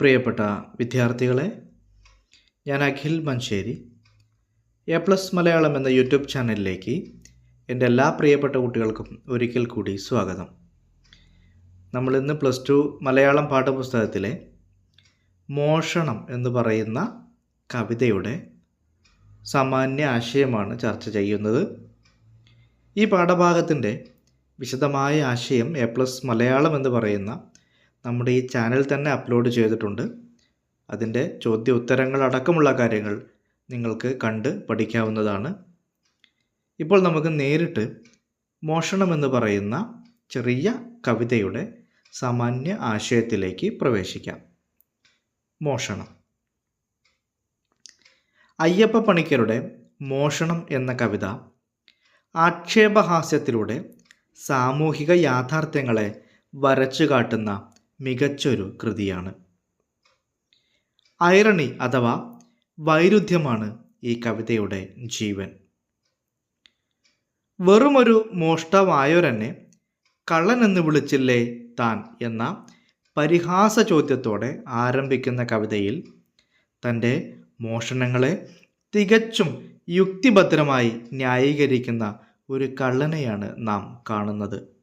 പ്രിയപ്പെട്ട വിദ്യാർത്ഥികളെ ഞാൻ അഖിൽ മഞ്ചേരി എ പ്ലസ് മലയാളം എന്ന യൂട്യൂബ് ചാനലിലേക്ക് എന്റെ എല്ലാ പ്രിയപ്പെട്ട കുട്ടികൾക്കും ഒരിക്കൽ കൂടി സ്വാഗതം. നമ്മൾ ഇന്ന് പ്ലസ് ടു മലയാളം പാഠപുസ്തകത്തിലെ മോഷണം എന്ന് പറയുന്ന കവിതയുടെ സാമാന്യ ആശയമാണ് ചർച്ച ചെയ്യുന്നത്. ഈ പാഠഭാഗത്തിന്റെ വിശദമായ ആശയം എ പ്ലസ് മലയാളം എന്ന് പറയുന്ന നമ്മുടെ ഈ ചാനൽ തന്നെ അപ്ലോഡ് ചെയ്തിട്ടുണ്ട്. അതിന്റെ ചോദ്യ ഉത്തരങ്ങൾ അടക്കമുള്ള കാര്യങ്ങൾ നിങ്ങൾക്ക് കണ്ട് പഠിക്കാവുന്നതാണ്. ഇപ്പോൾ നമുക്ക് നേരിട്ട് മോഷണം എന്ന് പറയുന്ന ചെറിയ കവിതയുടെ സാമാന്യ ആശയത്തിലേക്ക് പ്രവേശിക്കാം. മോഷണം. അയ്യപ്പ പണിക്കരുടെ മോഷണം എന്ന കവിത ആക്ഷേപഹാസ്യത്തിലൂടെ സാമൂഹിക യാഥാർത്ഥ്യങ്ങളെ വരച്ചു കാട്ടുന്ന മികച്ചൊരു കൃതിയാണ്. ഐറണി അഥവാ വൈരുദ്ധ്യമാണ് ഈ കവിതയുടെ ജീവൻ. വെറുമൊരു മോഷ്ടാവായോരെന്നെ കള്ളൻ എന്ന് വിളിച്ചില്ലേ താൻ എന്ന പരിഹാസ ചോദ്യത്തോടെ ആരംഭിക്കുന്ന കവിതയിൽ തന്റെ മോഷണങ്ങളെ തികച്ചും യുക്തിഭദ്രമായി ന്യായീകരിക്കുന്ന ഒരു കള്ളനെയാണ് നാം കാണുന്നത്.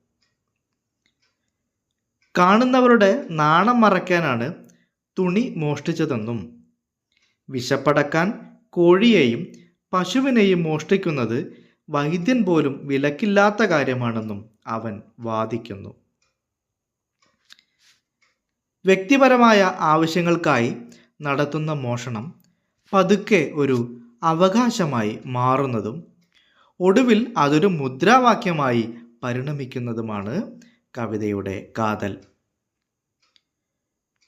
കാണുന്നവരുടെ നാണം മറയ്ക്കാനാണ് തുണി മോഷ്ടിച്ചതെന്നും വിശപ്പടക്കാൻ കോഴിയെയും പശുവിനെയും മോഷ്ടിക്കുന്നത് വൈദ്യൻ പോലും വിലക്കില്ലാത്ത കാര്യമാണെന്നും അവൻ വാദിക്കുന്നു. വ്യക്തിപരമായ ആവശ്യങ്ങൾക്കായി നടത്തുന്ന മോഷണം പതുക്കെ ഒരു അവകാശമായി മാറുന്നതും ഒടുവിൽ അതൊരു മുദ്രാവാക്യമായി പരിണമിക്കുന്നതുമാണ് കവിതയുടെ കാതൽ.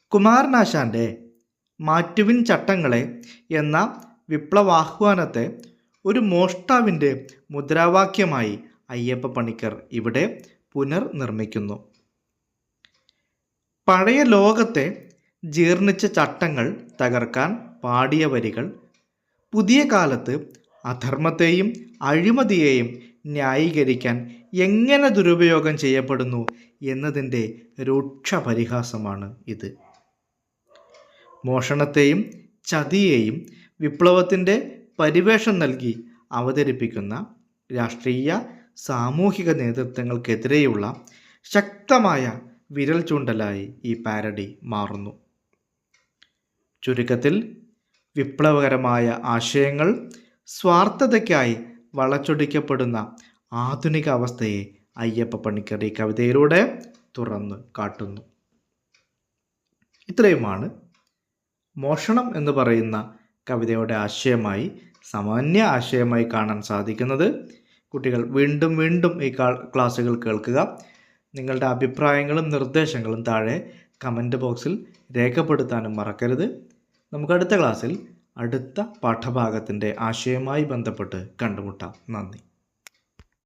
കുമാരനാശാന്റെ മാറ്റുവിൻ ചട്ടങ്ങളെ എന്ന വിപ്ലവാഹ്വാനത്തെ ഒരു മോഷ്ടാവിന്റെ മുദ്രാവാക്യമായി അയ്യപ്പ പണിക്കർ ഇവിടെ പുനർനിർമ്മിക്കുന്നു. പഴയ ലോകത്തെ ജീർണിച്ച ചട്ടങ്ങൾ തകർക്കാൻ പാടിയ വരികൾ പുതിയ കാലത്ത് അധർമ്മത്തെയും അഴിമതിയെയും ന്യായീകരിക്കാൻ എങ്ങനെ ദുരുപയോഗം ചെയ്യപ്പെടുന്നു എന്നതിന്റെ രൂക്ഷ പരിഹാസമാണ് ഇത്. മോഷണത്തെയും ചതിയെയും വിപ്ലവത്തിന്റെ പരിവേഷം നൽകി അവതരിപ്പിക്കുന്ന രാഷ്ട്രീയ സാമൂഹിക നേതൃത്വങ്ങൾക്കെതിരെയുള്ള ശക്തമായ വിരൽ ചൂണ്ടലായി ഈ പാരഡി മാറുന്നു. ചുരുക്കത്തിൽ വിപ്ലവകരമായ ആശയങ്ങൾ സ്വാർത്ഥതയ്ക്കായി വളച്ചൊടിക്കപ്പെടുന്ന ആധുനിക അവസ്ഥയെ അയ്യപ്പ പണിക്കർ ഈ കവിതയിലൂടെ തുറന്ന് കാട്ടുന്നു. ഇത്രയുമാണ് മോഷണം എന്ന് പറയുന്ന കവിതയുടെ ആശയമായി സാമാന്യ ആശയമായി കാണാൻ സാധിക്കുന്നത്. കുട്ടികൾ വീണ്ടും വീണ്ടും ഈ ക്ലാസ്സുകൾ കേൾക്കുക. നിങ്ങളുടെ അഭിപ്രായങ്ങളും നിർദ്ദേശങ്ങളും താഴെ കമന്റ് ബോക്സിൽ രേഖപ്പെടുത്താനും മറക്കരുത്. നമുക്ക് അടുത്ത ക്ലാസ്സിൽ അടുത്ത പാഠഭാഗത്തിന്റെ ആശയവുമായി ബന്ധപ്പെട്ട് കണ്ടുമുട്ടാം. നന്ദി.